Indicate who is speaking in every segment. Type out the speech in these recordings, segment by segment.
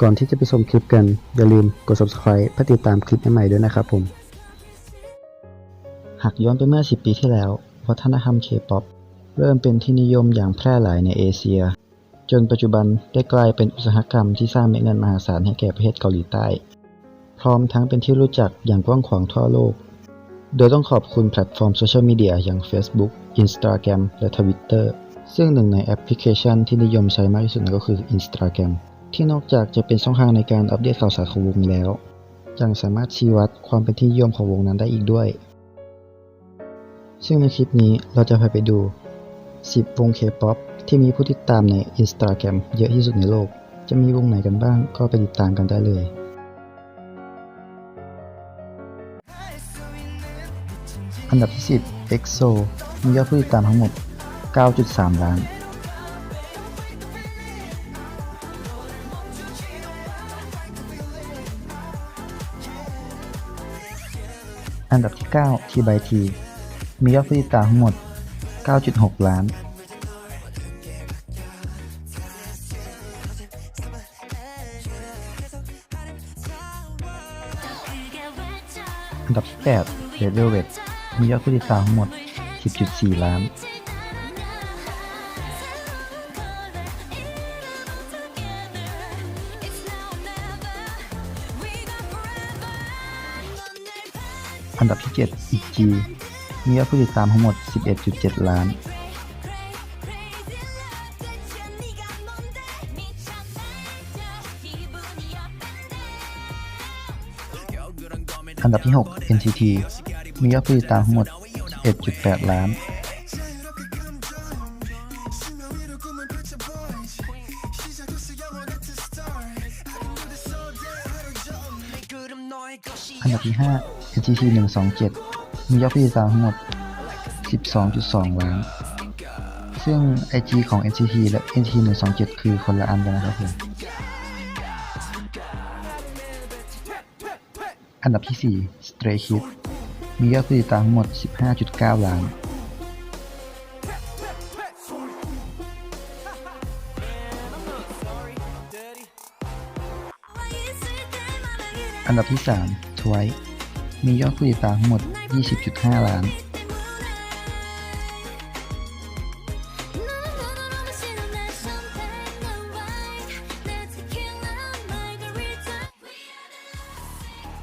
Speaker 1: ก่อนที่จะไปชมคลิปกัน อย่าลืมกด subscribe เพื่อติดตามคลิปใหม่ๆด้วยนะครับผม หากย้อนไปเมื่อ 10 ปีที่แล้ว วัฒนธรรมเคป๊อปเริ่มเป็นที่นิยมอย่างแพร่หลายในเอเชีย จนปัจจุบันได้กลายเป็นอุตสาหกรรมที่สร้างเม็ดเงินมหาศาลให้แก่ประเทศเกาหลีใต้ พร้อมทั้งเป็นที่รู้จักอย่างกว้างขวางทั่วโลก โดยต้องขอบคุณแพลตฟอร์มโซเชียลมีเดียอย่าง Facebook Instagram และ Twitter ซึ่งหนึ่งในแอปพลิเคชันที่นิยมใช้มากที่สุดก็คือ Instagram ที่นอกจากจะเป็นช่องทางในการอัปเดตข่าวสารของวงแล้ว ยังสามารถชี้วัดความเป็นที่นิยมของวงนั้นได้อีกด้วย ซึ่งในคลิปนี้เราจะพาไปดู 10 วง K-POP ที่มีผู้ติดตามใน Instagram เยอะที่สุดในโลก จะมีวงไหนกันบ้างก็ไปติดตามกันได้เลย อันดับที่ 10 EXO มียอดผู้ติดตามทั้งหมด 9.3 ล้าน อันดับที่ 9 T by T มียอดผู้ติดตามทั้งหมด 9.6 ล้าน อันดับที่8 Red Velvet มียอดผู้ติดตามทั้งหมด 10.4 ล้าน อันดับที่7 EG มียอดผู้ติดตามทั้งหมด 11.7 ล้าน อันดับที่ 6 NCT มียอดผู้ติดตามทั้งหมด 11.8 ล้าน อันดับที่ 5 NCT 127 มียอดผู้ติดตามทั้งหมด 12.2 ล้าน ซึ่ง IG ของ NCT และ NCT 127 คือคนละอันกันนะครับผมอันดับที่ 4 Stray Kids มียอดผู้ติดตามทั้งหมด 15.9 ล้านอันดับที่ 3 Twice มียอดผู้ติดตามทั้งหมด 20.5 ล้าน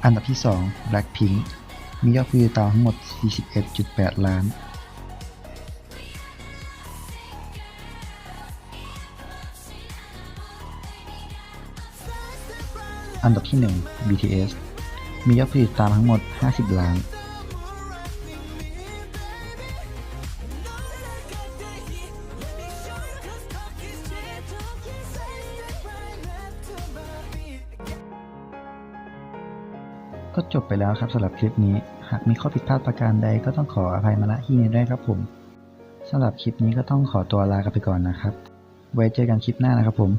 Speaker 1: อันดับที่ 2 Blackpink มียอดผู้ติดตามทั้งหมด 41.8 ล้านอันดับที่ 1 BTS มียอดผู้ติดตามทั้งหมด 50 ล้าน ก็จบไปแล้วครับสำหรับคลิปนี้ หากมีข้อผิดพลาดประการใดก็ต้องขออภัยมาณที่นี้ด้วยครับผมสำหรับคลิปนี้ก็ต้องขอตัวลากันไปก่อนนะครับ ไว้เจอกันคลิปหน้านะครับผม